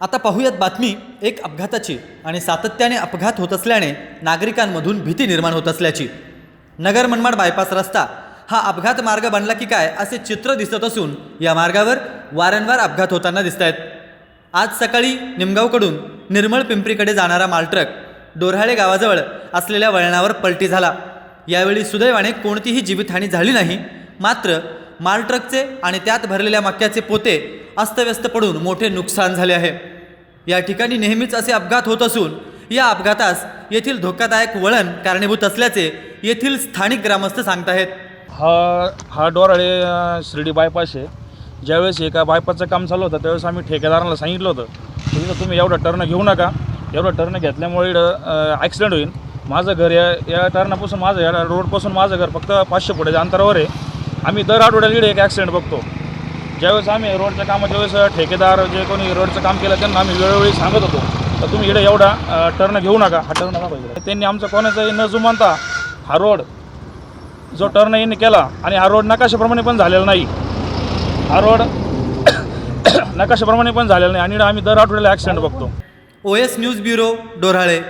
आता पाहूयात बातमी एक अपघाताची आणि सातत्याने अपघात होत असल्याने नागरिकांमधून भीती निर्माण होत असल्याची. नगर मनमाड बायपास रस्ता हा अपघात मार्ग बनला की काय असे चित्र दिसत असून या मार्गावर वारंवार अपघात होताना दिसत आहेत आज सकाळी निमगावकडून निर्मळ पिंपरीकडे जाणारा मालट्रक डोरहाळे गावाजवळ असलेल्या वळणावर पलटी झाला. यावेळी सुदैवाने कोणतीही जीवितहानी झाली नाही मात्र मालट्रकचे आणि त्यात भरलेल्या मक्याचे पोते अस्तव्यस्त पडून मोठे नुकसान झाले आहे. या ठिकाणी नेहमीच असे अपघात होत असून या अपघातास येथील धोकादायक वळण कारणीभूत असल्याचे येथील स्थानिक ग्रामस्थ सांगताहेत. हा हा डोराळे शिर्डी बायपास आहे. ज्यावेळेस एका बायपासचं काम चालू होतं त्यावेळेस आम्ही ठेकेदाराला सांगितलं होतं की तुम्ही एवढं टर्न घेऊ नका. एवढं टर्न घेतल्यामुळे ॲक्सिडेंट होईल. माझं घर या या टर्नापासून माझं या रोडपासून माझं घर फक्त पाचशे फुटाच्या अंतरावर आहे. आम्ही दर आठवड्याला इकडे एक ॲक्सिडेंट बघतो. ज्यावेळेस आम्ही रोडच्या कामाच्या वेळेस ठेकेदार जे कोणी रोडचं काम केलं त्यांना आम्ही वेळोवेळी सांगत होतो. तर तुम्ही इकडे एवढा टर्न घेऊ नका. हा टर्न नका पाहिजे. त्यांनी आमचं कोणाचाही न जुमानता हा रोड जो टर्न यांनी केला आणि हा रोड नकाशाप्रमाणे पण झालेला नाही. हा रोड नकाशाप्रमाणे पण झालेला नाही. आणि आम्ही दर आठवड्याला ॲक्सिडेंट बघतो. O S news bureau Dorale